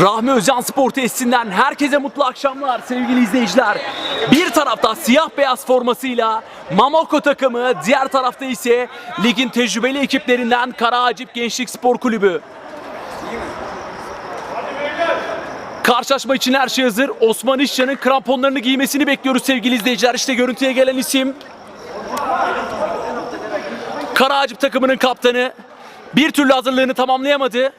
Rahmi Özcan Spor Tesisinden herkese mutlu akşamlar sevgili izleyiciler. Bir tarafta siyah beyaz formasıyla Mamoko takımı, diğer tarafta ise ligin tecrübeli ekiplerinden Karaacip Gençlik Spor Kulübü. Karşılaşma için her şey hazır. Osman İşcan'ın kramponlarını giymesini bekliyoruz sevgili izleyiciler. İşte görüntüye gelen isim. Karaacip takımının kaptanı bir türlü hazırlığını tamamlayamadı.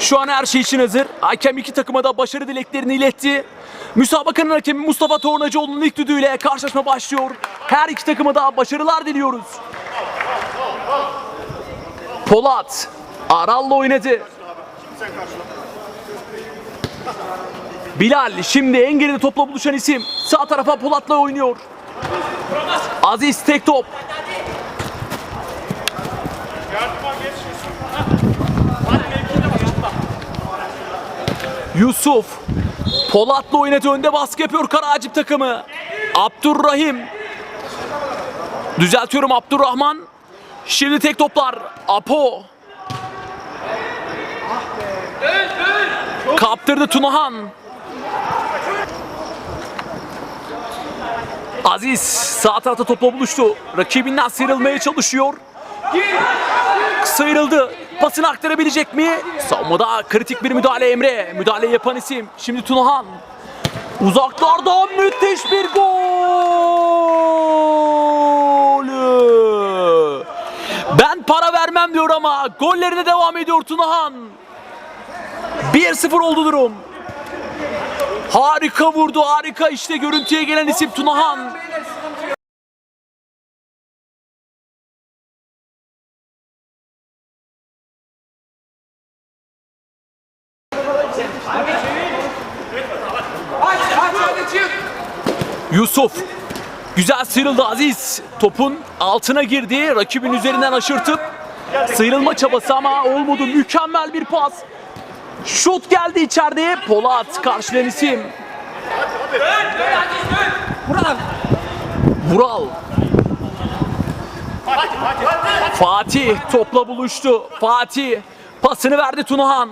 Şu an her şey için hazır. Hakem iki takıma da başarı dileklerini iletti. Müsabakanın hakemi Mustafa Tornacıoğlu'nun ilk düdüğüyle karşılaşma başlıyor. Her iki takıma da başarılar diliyoruz. Polat Aral'la oynadı. Bilal şimdi en geride topla buluşan isim. Sağ tarafa Polat'la oynuyor. Aziz tek top. Yusuf Polat'la oynadı önde baskı yapıyor Karaacip takımı. Abdurrahim Düzeltiyorum Abdurrahman. Şimdi tek toplar. Apo. Kaptırdı Tunahan. Aziz sağ tarafta topla buluştu. Rakibinden sıyrılmaya çalışıyor. Sıyrıldı. Pasını aktarabilecek mi? Savunmada kritik bir müdahale Emre. Müdahale yapan isim. Şimdi Tunahan. Uzaklardan müthiş bir gol. Ben para vermem diyor ama gollerine devam ediyor Tunahan. 1-0 oldu durum. Harika vurdu harika işte görüntüye gelen isim Tunahan. Yusuf. Güzel sıyrıldı Aziz. Topun altına girdi. Rakibin üzerinden aşırtıp sıyrılma çabası ama olmadı. Mükemmel bir pas. Şut geldi içeride. Polat karşılayan isim. Vural. Fatih topla buluştu. Fatih pasını verdi Tunahan.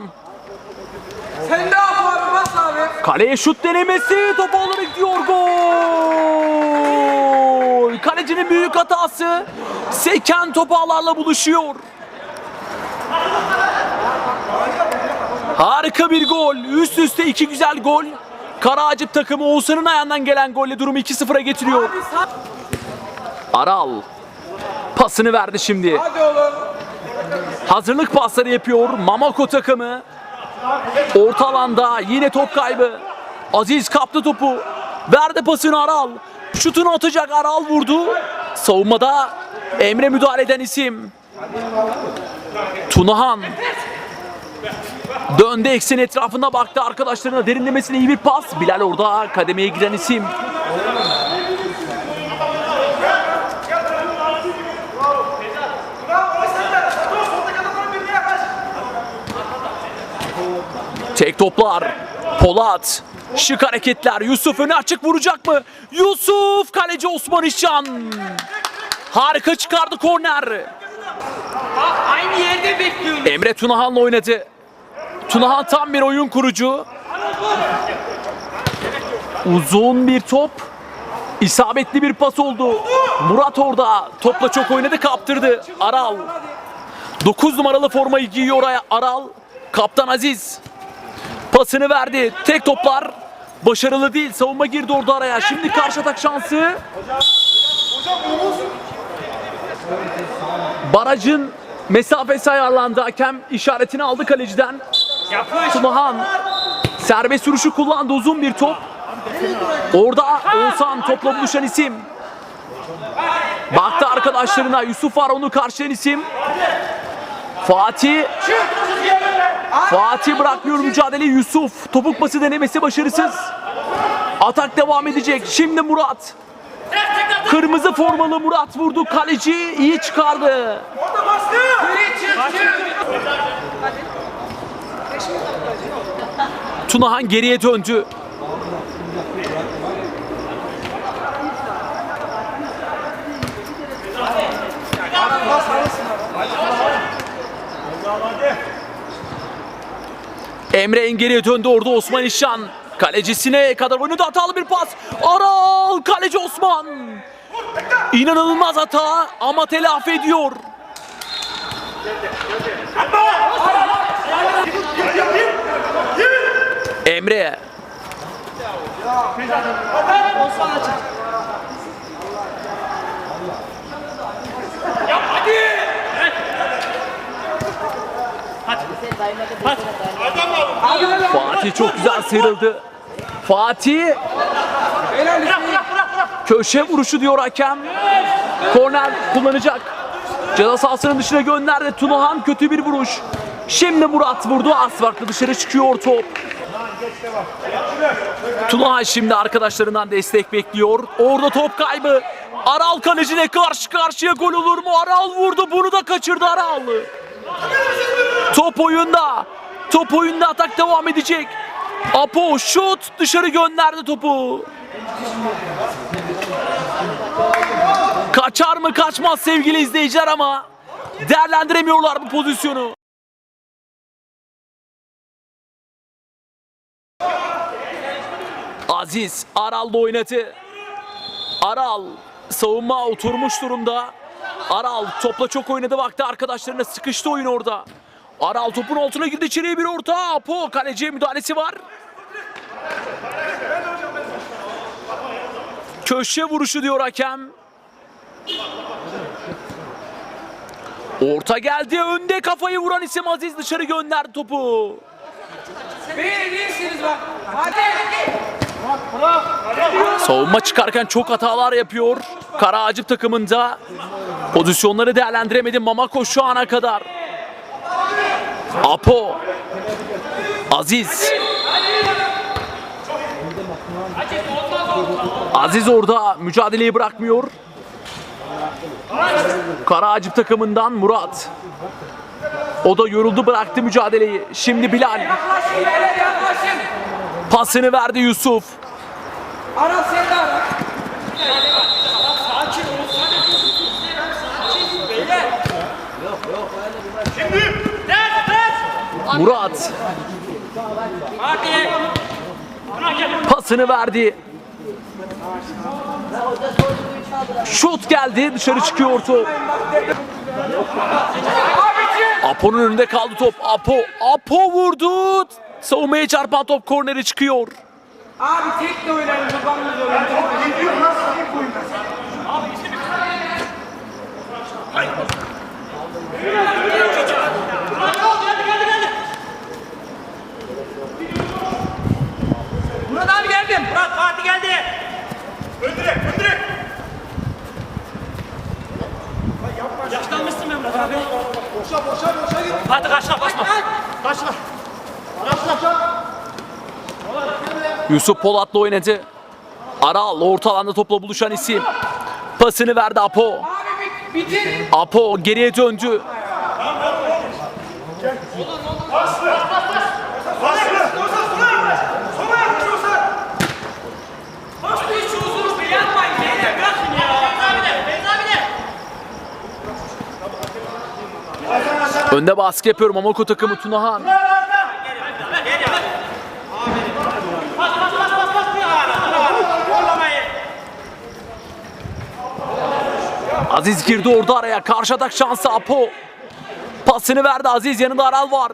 Sen de yap abi bas abi. Kaleye şut denemesi top olarak gidiyor gol. Kalecinin büyük hatası. Seken top ağlarla buluşuyor. Harika bir gol. Üst üste iki güzel gol. Karaacip takımı Oğuzhan'ın ayağından gelen golle durumu 2-0'a getiriyor. Aral pasını verdi şimdi. Hazırlık pasları yapıyor Mamako takımı. Orta alanda yine top kaybı. Aziz kaptı topu. Verdi pasını Aral. Şutunu atacak Aral vurdu. Savunmada Emre müdahale eden isim. Tunahan. Döndü eksen etrafında baktı arkadaşlarına derinlemesine iyi bir pas. Bilal orada kademeye giren isim. Tek toplar. Polat. Şık hareketler. Yusuf öne açık vuracak mı? Yusuf kaleci Osman İşcan. Harika çıkardı korner. Aynı Emre Tunahan'la oynadı. Tunahan tam bir oyun kurucu. Uzun bir top. İsabetli bir pas oldu. Murat orada topla çok oynadı kaptırdı. Aral. 9 numaralı formayı giyiyor oraya Aral. Kaptan Aziz. Pasını verdi. Tek toplar. Başarılı değil. Savunma girdi orada araya. Şimdi karşı atak şansı. Barajın mesafesi ayarlandı. Hakem işaretini aldı kaleciden. Tunahan serbest vuruşu kullandı uzun bir top. Orada Oğuzhan topla buluşan isim. Baktı arkadaşlarına Yusuf var onu karşılayan isim. Fatih Fatih bırakmıyor mücadeleyi Yusuf. Topuk pası denemesi başarısız. Atak devam edecek. Şimdi Murat. Kırmızı formalı Murat vurdu. Kaleci iyi çıkardı. Tunahan geriye döndü. Emre Engeri'ye döndü orada Osman İşcan. Kalecisine kadar oynadı hatalı bir pas. Aral kaleci Osman. İnanılmaz hata ama telafi ediyor. Emre Fatih çok güzel sıyrıldı. Fatih köşe vuruşu diyor hakem. Korner kullanacak. Ceza sahasının dışına gönderdi. Tunahan kötü bir vuruş. Şimdi Murat vurdu. Az dışarı çıkıyor top. Tunahan şimdi arkadaşlarından destek bekliyor. Orada top kaybı. Aral kaleciyle karşı karşıya gol olur mu? Aral vurdu. Bunu da kaçırdı Aral. Top oyunda. Top oyunda atak devam edecek. Apo şut dışarı gönderdi topu. Kaçar mı kaçmaz sevgili izleyiciler ama değerlendiremiyorlar bu pozisyonu. Aziz Aral'da oynadı. Aral savunma oturmuş durumda. Aral topla çok oynadı baktı arkadaşlarına sıkıştı oyun orada. Aral topun altına girdi içeriye bir orta. Apo kaleciye müdahalesi var. Köşe vuruşu diyor hakem. Orta geldi. Önde kafayı vuran isim Aziz dışarı gönderdi topu. Beyler iyisiniz bak. Hadi. Savunma çıkarken çok hatalar yapıyor. Kara Acip takımında pozisyonları değerlendiremedi Mamako şu ana kadar. Apo. Aziz. Aziz orada mücadeleyi bırakmıyor. Kara Acip takımından Murat. O da yoruldu bıraktı mücadeleyi. Şimdi Bilal pasını verdi Yusuf. Murat. Pasını verdi. Şut geldi dışarı çıkıyor top. Apo'nun önünde kaldı top. Apo, Apo vurdu. Savunmaya çarpan top kornere çıkıyor. Abi tek de oynayın babamla geldim. Murat Fatih. Öndürek, öndürek. Yaşlanmışsın be Murat abi. Boşa, boşa, boşa git. Hadi kaçla, basma. Kaçla. Yusuf Polat'la oynadı. Aral orta alanda topla buluşan isim. Pasını verdi Apo. Apo geriye döndü. Hiç uzun bir yapmayın beyler. Bırakın ya. Önde baskı yapıyor Mamako takımı Tunahan. Aziz girdi orada araya. Karşı atak şansı Apo. Pasını verdi Aziz. Yanında Aral var.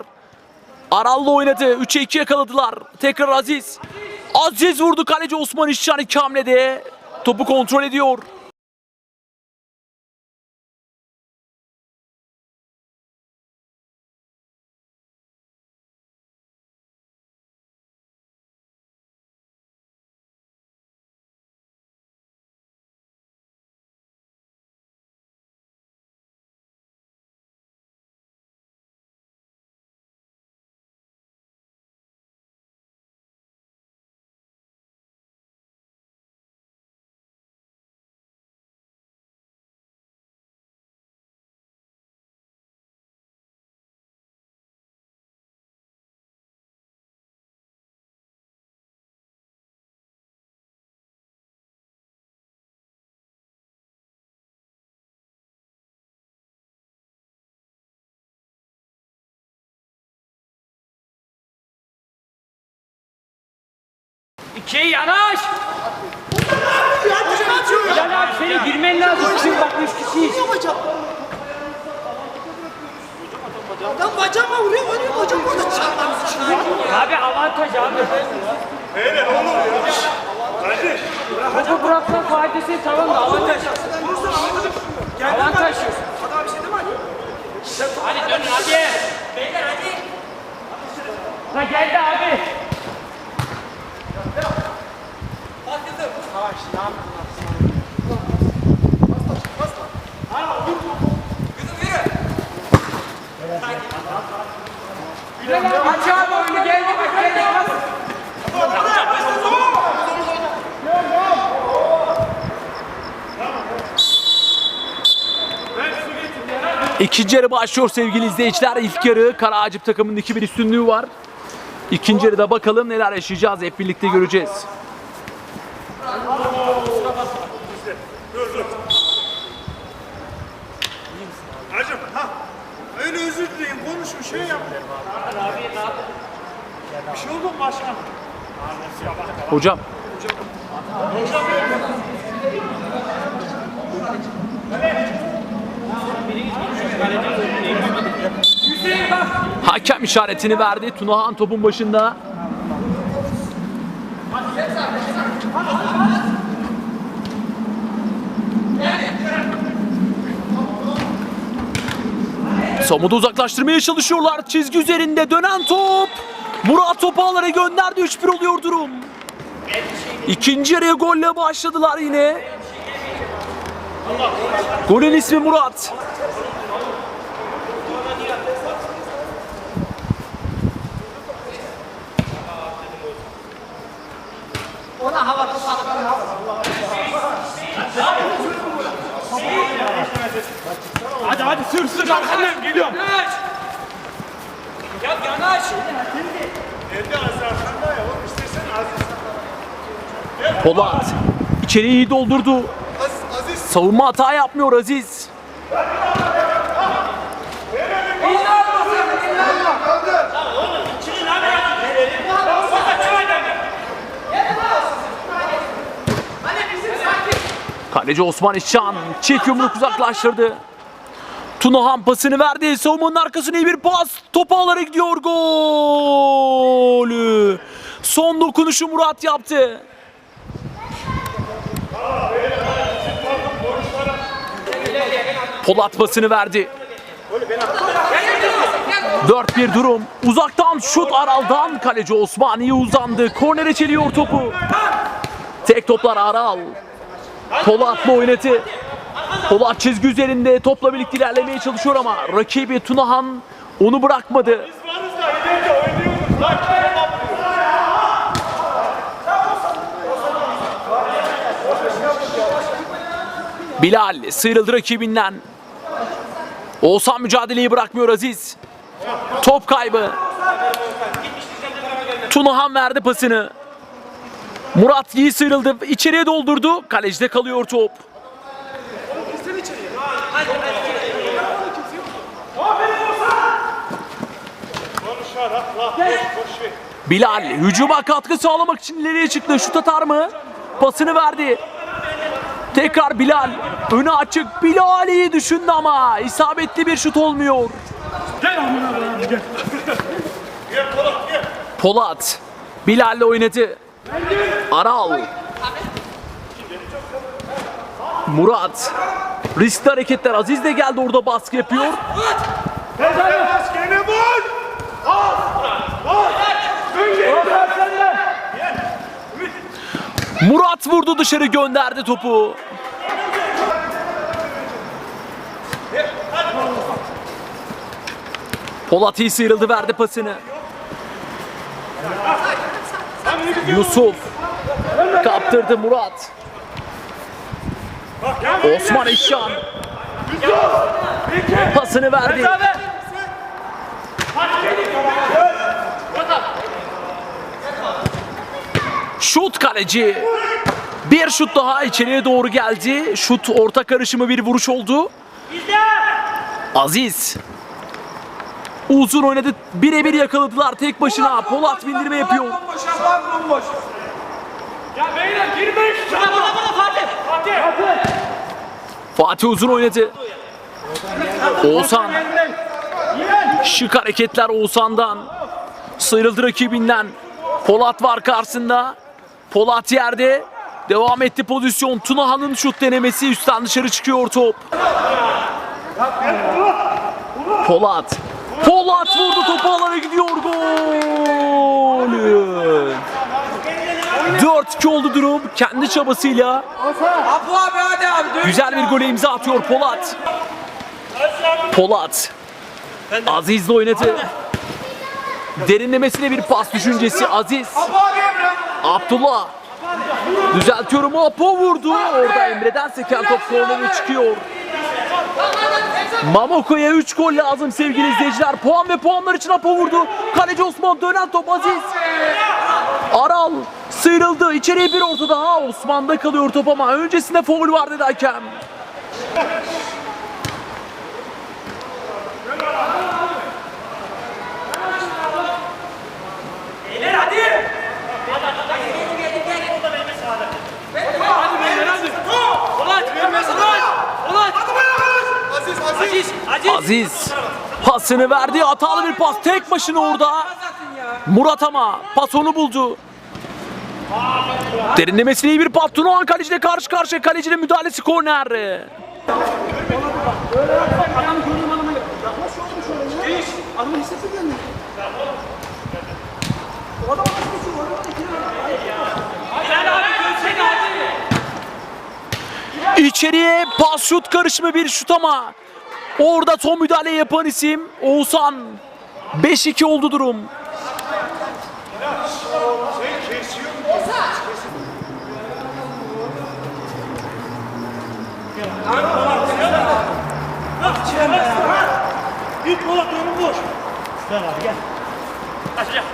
Aral'la oynadı. 3'e 2 yakaladılar. Tekrar Aziz. Aziz vurdu kaleci Osman İşcan iki hamlede. Topu kontrol ediyor. İki yanaş. Bilal abi senin girmen lazım. Şimdi bak üç kişiyiz. Adam bacağıma vuruyor, vuruyor. Bacağım orada çarptı. Abi avantaj abi. Topu bıraksan faydası tamam da avantaj. Avantaj. Hadi dönün hadi. Beyler hadi. Ha geldi abi. Aç abi oyunu geldi bak geldi. İkinci yarı başlıyor sevgili izleyiciler. İlk yarı Karaağacıp takımının 2-1 üstünlüğü var. İkinci yarıda bakalım neler yaşayacağız hep birlikte göreceğiz. Hacım ha. Öyle özür dileyin konuşun şey yap. Bir şey oldu mu başkanım? Hocam Hakem işaretini verdi. Tunahan topun başında. Samud'u uzaklaştırmaya çalışıyorlar. Çizgi üzerinde dönen top. Murat topu ağlara gönderdi. 3-1 oluyor durum. İkinci yarıya golle başladılar yine. Golün ismi Murat. Hadi hadi sür sür arkandan geliyorum. Ya yanaş. Evde az arkanda ya oğlum istesen Aziz. Polat içeriği iyi doldurdu. Aziz. Savunma hata yapmıyor Aziz. Kaleci Osman İşcan çift yumruk uzaklaştırdı. Tunahan pasını verdi. Savunmanın arkasına iyi bir pas. Top ağlara gidiyor. Golü. Son dokunuşu Murat yaptı. Polat pasını verdi. 4-1 durum. Uzaktan şut Aral'dan kaleci Osman iyi uzandı. Kornere çeliyor topu. Tek toplar Aral. Polat'la oynadı. Polat çizgi üzerinde topla birlikte ilerlemeye çalışıyor ama rakibi Tunahan onu bırakmadı. Bilal sıyrıldı rakibinden. Oğuzhan mücadeleyi bırakmıyor Aziz. Top kaybı. Tunahan verdi pasını. Murat iyi sıyrıldı. içeriye doldurdu. Kalecide kalıyor top. Konuşarak laf boş boş ver. Bilal hücuma katkı sağlamak için ileriye çıktı. Şut atar mı? Pasını verdi. Tekrar Bilal. Önü açık. Bilal iyi düşündü ama isabetli bir şut olmuyor. Polat. Bilal'le oynadı. Aral. Murat. Riskli hareketler. Aziz de geldi orada baskı yapıyor. Gel bas gene vur. Al. Al. Dön gel. Murat vurdu dışarı gönderdi topu. Polat iyi sıyrıldı verdi pasını. Yusuf kaptırdı Murat. Osman İşcan pasını verdi. Şut kaleci. Bir şut daha içeriye doğru geldi. Şut orta karışımı bir vuruş oldu. Aziz. Uzun oynadı. Birebir yakaladılar tek başına. Polat bindirme yapıyor. Ya beyler girmeyin. Şuna bana bana Fatih. Fatih. Fatih uzun oynadı. Oğuzhan. Şık hareketler Oğuzhan'dan. Sıyrıldı rakibinden. Polat var karşısında. Polat yerde. Devam etti pozisyon. Tunaha'nın şut denemesi üstten dışarı çıkıyor top. Polat. Polat vurdu topu alana gidiyor gol. 4-2 oldu durum. Kendi çabasıyla. Güzel bir gole imza atıyor Polat. Polat. Aziz'le oynadı. Derinlemesine bir pas düşüncesi Aziz. Abdullah. Düzeltiyorum Apo vurdu. Orada Emre'den seken top kornere çıkıyor. Mamoko'ya 3 gol lazım sevgili izleyiciler. Puan ve puanlar için Apo vurdu. Kaleci Osman dönen top Aziz. Aral sıyrıldı. İçeriye bir orta daha. Osman'da kalıyor top ama öncesinde foul var dedi hakem. Beyler hadi. Hadi beyler hadi. Polat vermez Polat. Polat. Aziz Aziz. Pasını verdi. Hatalı bir pas. Tek başına orada. Murat ama pas onu buldu. Derinlemesine iyi bir pas. Tunahan kaleciyle karşı karşıya. Kalecinin müdahalesi korner. İçeriye pas şut karışımı bir şut ama orada son müdahale yapan isim Oğuzhan. 5-2 oldu durum. Git Polat. Gel abi gel. Kaçacak.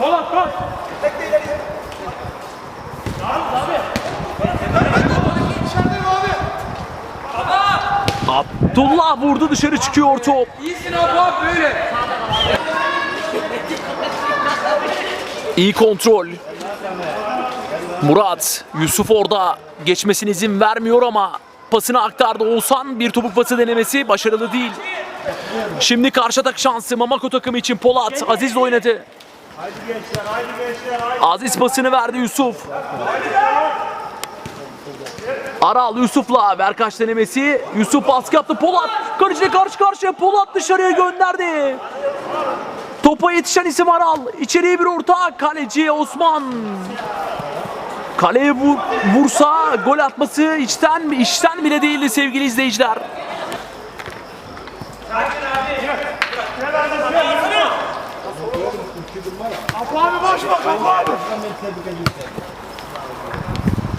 Polat koş. Abdullah vurdu dışarı çıkıyor top. İyisin abi böyle. İyi kontrol. Murat, Yusuf orada geçmesine izin vermiyor ama pasını aktardı Oğuzhan. Bir topuk pası denemesi başarılı değil. Şimdi karşı atak şansı Mamako takımı için Polat. Aziz oynadı. Aziz pasını verdi Yusuf. Aral Yusuf'la Berkaç denemesi. Yusuf baskı yaptı. Polat kaleciyle karşı karşıya. Polat dışarıya gönderdi. Topa yetişen isim Aral. İçeriye bir orta. Kaleci Osman. Kaleye vur, vursa gol atması içten içten bile değildi sevgili izleyiciler.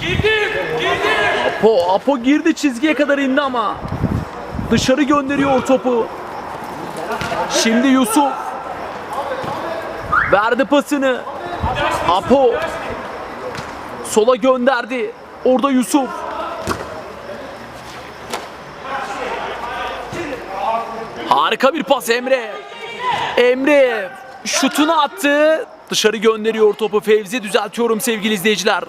Girdim. Girdim. Apo, Apo girdi çizgiye kadar indi ama dışarı gönderiyor topu. Şimdi Yusuf verdi pasını. Apo sola gönderdi. Orada Yusuf. Harika bir pas Emre. Emre şutunu attı. Dışarı gönderiyor topu Fevzi. Düzeltiyorum sevgili izleyiciler.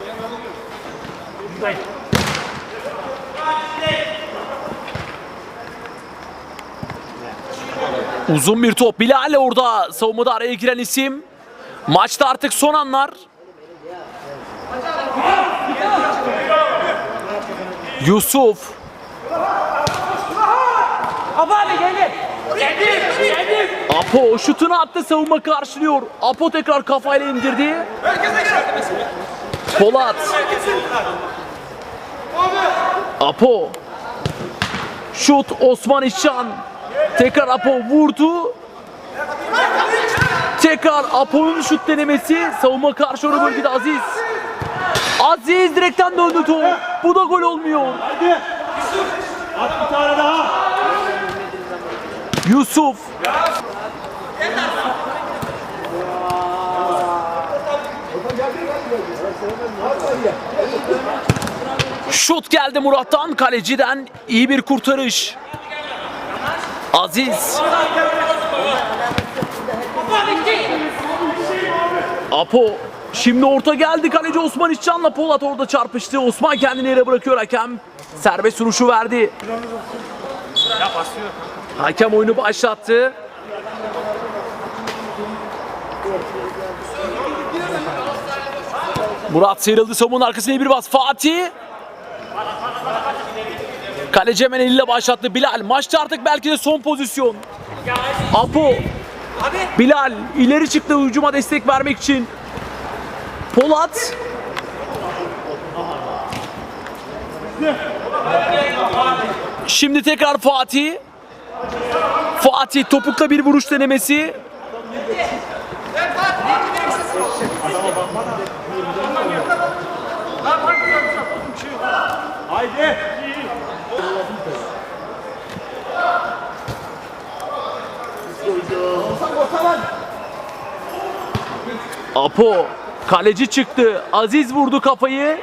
Uzun bir top. Bilal orada savunmada araya giren isim. Maçta artık son anlar. Yusuf. Apo şutunu attı savunma karşılıyor. Apo tekrar kafayla indirdi. Polat. Apo. Şut Osman İşcan. Tekrar Apo vurdu. Tekrar Apo'nun şut denemesi. Savunma karşı orta bölgede Aziz. Aziz direkten döndü top. Bu da gol olmuyor. At bir tane daha. Yusuf. Şut geldi Murat'tan kaleciden iyi bir kurtarış. Aziz. Apo şimdi orta geldi kaleci Osman İşcan'la Polat orada çarpıştı. Osman kendini yere bırakıyor hakem. Serbest vuruşu verdi. Hakem oyunu başlattı. Murat sıyrıldı savunmanın arkasına bir bas. Fatih. Kaleci hemen başlattı. Bilal maçta artık belki de son pozisyon. Apo. Bilal ileri çıktı hücuma destek vermek için. Polat. Şimdi tekrar Fatih. Fatih topukla bir vuruş denemesi. Apo kaleci çıktı. Aziz vurdu kafayı.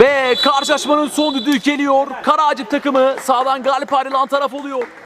Ve karşılaşmanın son düdüğü geliyor. Karaacı takımı sağdan galip ayrılan taraf oluyor.